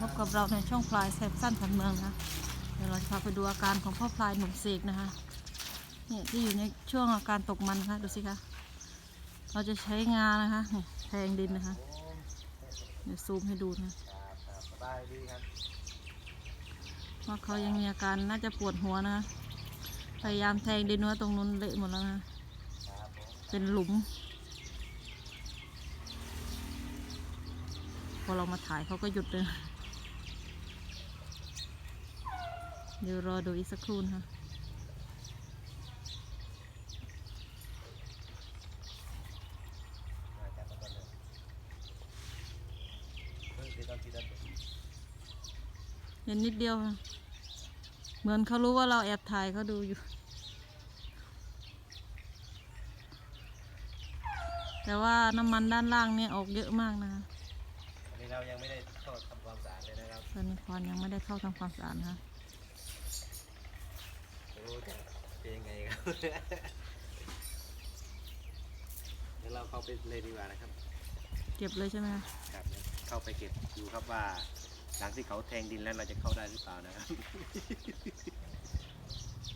พบกับเราในช่องพลายแซมสั้นผันเมืองนะคะเดี๋ยวเราจะพาไปดูอาการของพ่อพลายหนุ่มเสกนะคะเนี่ยที่อยู่ในช่วงอาการตกมันนะคะดูสิคะเราจะใช้งานะคะนี่แทงดินนะคะเดี๋ยวซูมให้ดูนะว่าเขายังมีอาการน่าจะปวดหัวนะคะพยายามแทงดินว่าตรงนู้นเละหมดแล้วนะเป็นหลุมพอเรามาถ่ายเขาก็หยุดเลย เดี๋ยวรอดูอีกสักครู่นะคะมาจากตะกอนเลยเพิ่งติดตอนที่ดันเห็นนิดเดียวค่ะ เหมือนเขารู้ว่าเราแอบถ่ายเขาดูอยู่ แต่ว่าน้ำมันด้านล่างเนี่ยออกเยอะมากนะคะอันนี้เรายังไม่ได้เข้าทำความสะอาดเลยนะครับตอนนี้พรยังไม่ได้เข้าทำความสะอาดนะคะไม่ รู้จะเป็นยังไงครับ เดี๋ยวเราเข้าไปเลยดีกว่านะครับเก็บเลยใช่ไหมคะครับเดี๋ยวเข้าไปเก็บดูครับว่า หลังที่เขาแทงดินแล้วเราจะเข้าได้หรือเปล่านะครับ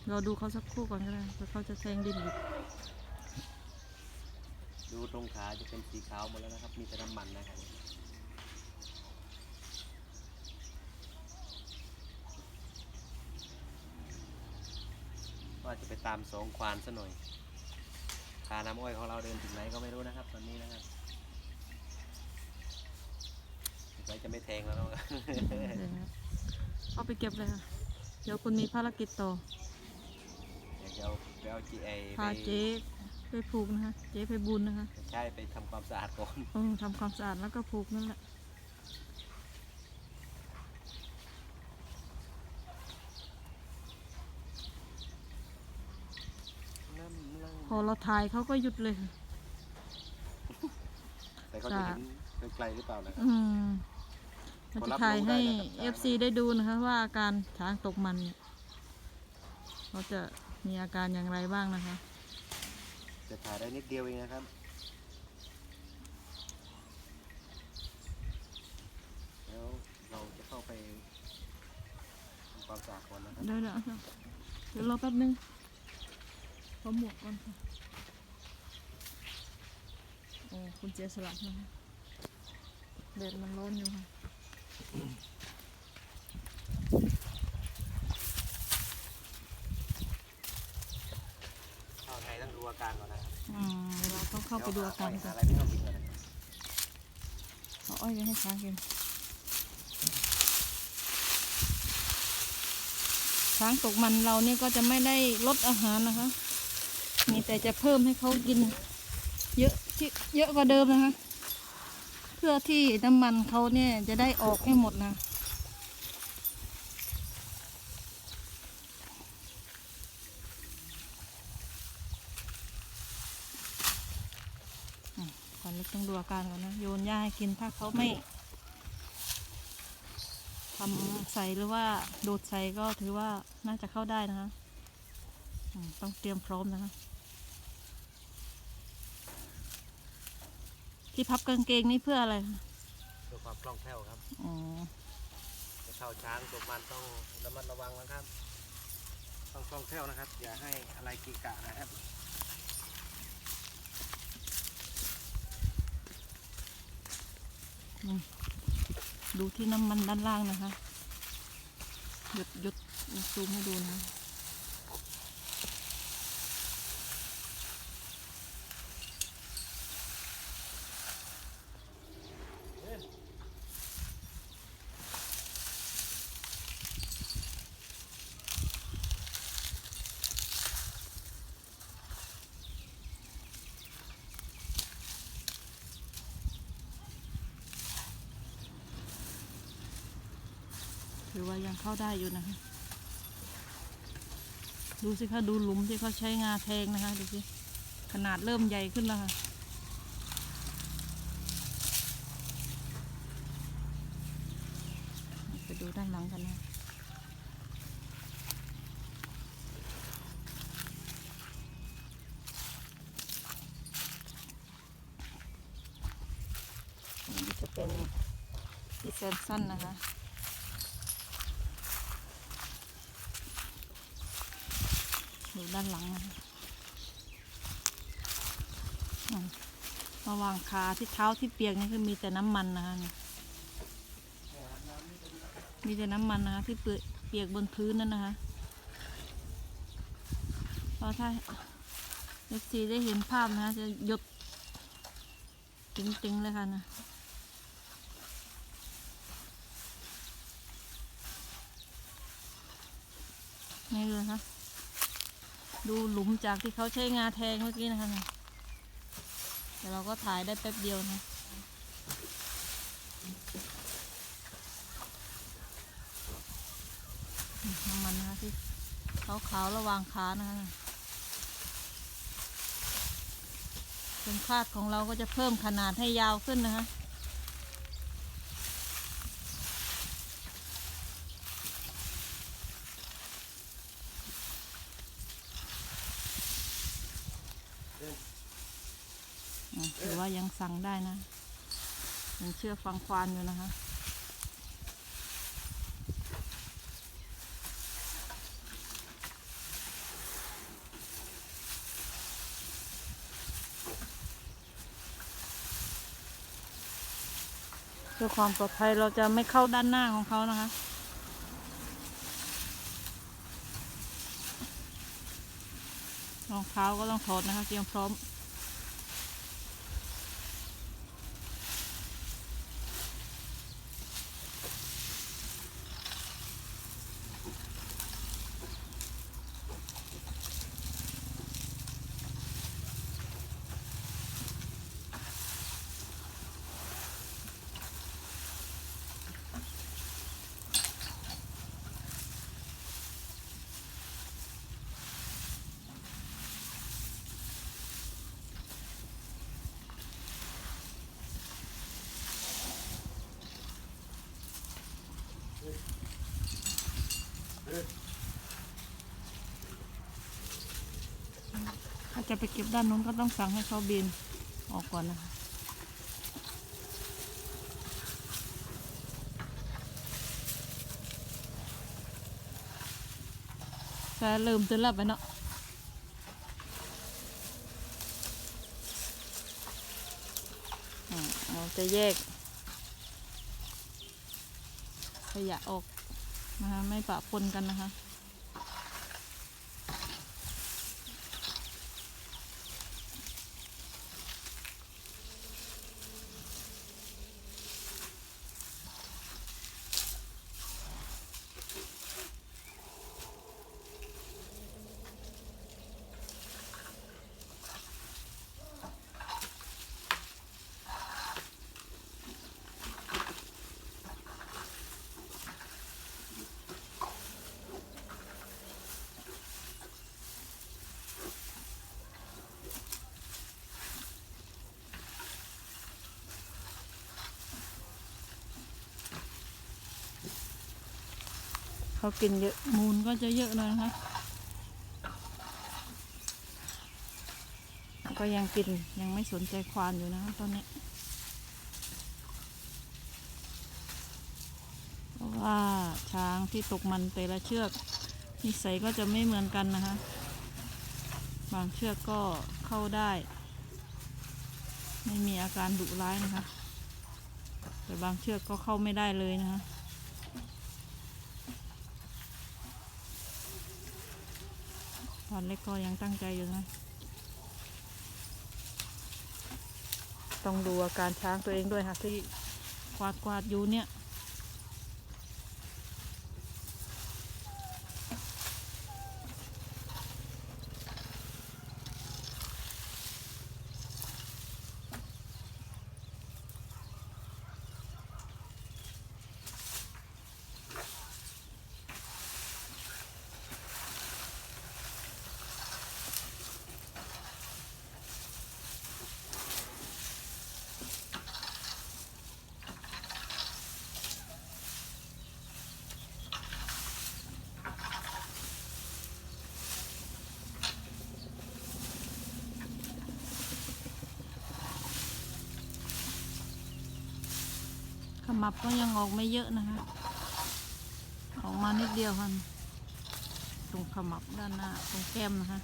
เราดูเขาสักครู่ก่อนก็ได้แล้วเขาจะแทงดินอีกดูตรงขาจะเป็นสีขาวหมดแล้วนะครับ มีแต่น้ำมันนะครับ จะไปตามสองควานซะหน่อยคาน้ำอ้อยของเราเดินถึงไหนก็ไม่รู้นะครับ ตอนนี้นะครับสงสัยจะไม่แทงแล้วเนาะเดี๋ยวนะเอาไปเก็บเลยค่ะเดี๋ยวคุณมีภารกิจต่อเดี๋ยวจะเอาไปเอาจีไอพาเจ๊ไปผูกนะคะ เจ๊ไปบุญนะคะ ใช่ไปทำความสะอาดก่อนเออทำความสะอาดแล้วก็ผูกนั่นแหละ น้ำลัง พ อเราถ่ายเขาก็หยุดเลยค่ะแต่เขาจะเห็นไกลๆหรือเปล่านะครับอืมเราพอจะรับถ่ายรู้ให้ได้นะครับ FC ได้ดูนะคะว่าอาการช้างตกมันเนี่ยเขาจะมีอาการอย่างไรบ้างนะคะ จะถ่ายได้นิดเดียวเองนะครับ แล้วเราจะเข้าไปทำความสะอาดก่อนนะครับ เดี๋ยวเดี๋ยวเดี๋ยวรอแป๊บนึง ขอหมวกก่อนค่ะ โอ้คุณเจสลัดนะคะแดดมันร้อนอยู่ค่ะเข้าไทยต้องดูอาการก่อนนะครับอืมเดี๋ยวเราต้องเข้าไปดูอาการเดี๋ยวก่อนหอะไรไม่ต้องกินก่อนนะครับเอาอ้อยไปให้ช้างกิน ช้างตกมันเรานี่ก็จะไม่ได้ลดอาหารนะคะ มีแต่จะเพิ่มให้เขากิน เยอะที่เยอะกว่าเดิมนะคะ เพื่อที่น้ำมันเขาเนี่ยจะได้ออกให้หมดนะอืมก่อนเล็กต้องดูอาการก่อนนะ โยนหญ้าให้กินถ้าเขาไม่ทำใส่หรือว่าโดดใส่ก็ถือว่าน่าจะเข้าได้นะคะ ต้องเตรียมพร้อมนะคะ ที่พับกางเกงนี่เพื่ออะไรคะเพื่อความคล่องแคล่วครับอ๋อจะเข้าช้างตัวมันต้องระมัดระวังนะครับ ต้องคล่องแคล่วนะครับ อย่าให้อะไรกีกะนะครับดูที่น้ำมันด้านล่างนะคะ หยุดหยุดซูมให้ดูนะ ถือว่ายังเข้าได้อยู่นะคะ ดูสิคะดูหลุมที่เขาใช้งาแทงนะคะดูสิขนาดเริ่มใหญ่ขึ้นแล้วค่ะไปดูด้านหลังกันนะอันนี้จะเป็นดีเซนสั้นนะคะ ด้านหลังนะระหว่างขาที่เท้าที่เปียกนี่คือมีแต่น้ำมันนะคะมีแต่น้ำมันนะคะที่เปียกเปียกบนพื้นนั่นนะคะเพราะถ้าเอฟซีได้เห็นภาพนะคะจะหยดจริงๆเลยค่ะนะนี่เลยคะ ดูหลุมจากที่เขาใช้งาแทงเมื่อกี้นะคะเนี่ยแต่เราก็ถ่ายได้แป๊บเดียวนะน้ำมันนะคะที่ขาวๆระหว่างขานะคะเป็นคาดของเราก็จะเพิ่มขนาดให้ยาวขึ้นนะคะ อะถือว่า ยังสั่งได้นะยังเชื่อฟังควานอยู่นะคะเพื่อความปลอดภัยเราจะไม่เข้าด้านหน้าของเขานะคะ รองเท้าก็ต้องถอดนะคะ เตรียมพร้อม จะไปเก็บด้านนู้นก็ต้องสั่งให้เขาบินออกก่อนนะคะแต่ลืมตื่นหลับไปเนาะเราจะแยกขยะออกนะคะไม่ปะปนกันนะคะ เขากินเยอะมูลก็จะเยอะหน่อยนะคะ ก็ยังกินยังไม่สนใจควานอยู่นะคะตอนนี้เพราะว่าช้างที่ตกมันแต่ละเชือกนิสัยก็จะไม่เหมือนกันนะคะ บางเชือกก็เข้าได้ ไม่มีอาการดุร้ายนะคะ แต่บางเชือกก็เข้าไม่ได้เลยนะคะ ตอนเล็กก็ยังตั้งใจอยู่นะ ต้องดูอาการช้างตัวเองด้วยค่ะที่กวาดกวาดอยู่เนี่ย มับก็ยังออกไม่เยอะนะคะ ออกมานิดเดียวค่ะตรงขมับด้านหน้าตรงแก้มนะคะ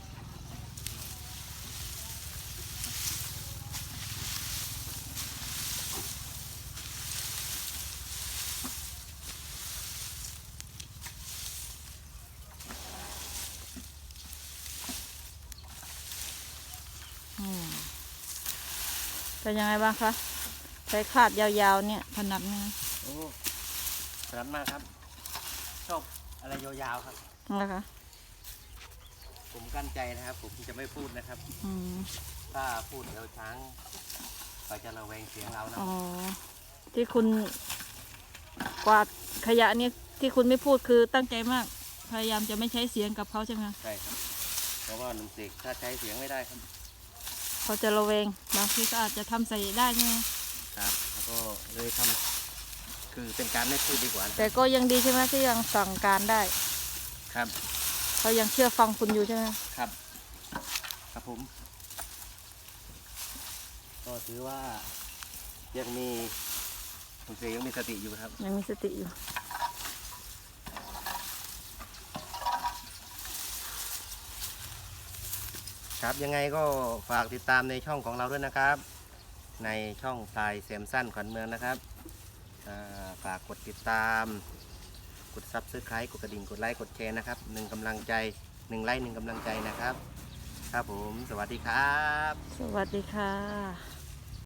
เป็นยังไงบ้างคะ ใช้คาดยาวๆเนี่ยถนัดไหมคะโอ้สนัดมากครับ ชอบอะไรยาวๆครับนะคะ ผมกั้นใจนะครับ ผมจะไม่พูดนะครับ อืมถ้าพูดเดี๋ยวช้างก็จะระแวงเสียงเรานะอ๋อ ที่คุณกวาดขยะเนี่ยที่คุณไม่พูดคือตั้งใจมาก พยายามจะไม่ใช้เสียงกับเขาใช่ไหมคะใช่ครับ เพราะว่าหนุ่มเสกถ้าใช้เสียงไม่ได้ครับ เขาจะระแวงบางทีก็อาจจะทำใส่ได้ใช่ไหมค รับแล้วก็เลยทำคือเป็นการไม่พูดดีกว่านะคแต่รับก็ยังดีใช่ไหมที่ยังสั่งการได้ครับเขายังเชื่อฟังคุณอยู่ใช่ไหมครับครับผม ก็ถือว่ายังมีหนุ่มเสกยังมีสติอยู่ครับ ยังมีสติอยู่ ครับยังไงก็ฝากติดตามในช่องของเราด้วยนะครับ ในช่องทรายเซมสั้นขวัญเมืองนะครับฝากกดติดตาม กดซับสไครต์กดกระดิ่งกดไลค์กดแชร์นะครับหนึ่งกำลังใจหนึ่งไลค์หนึ่งกำลังใจนะครับ ครับผม สวัสดีครับ สวัสดีค่ะ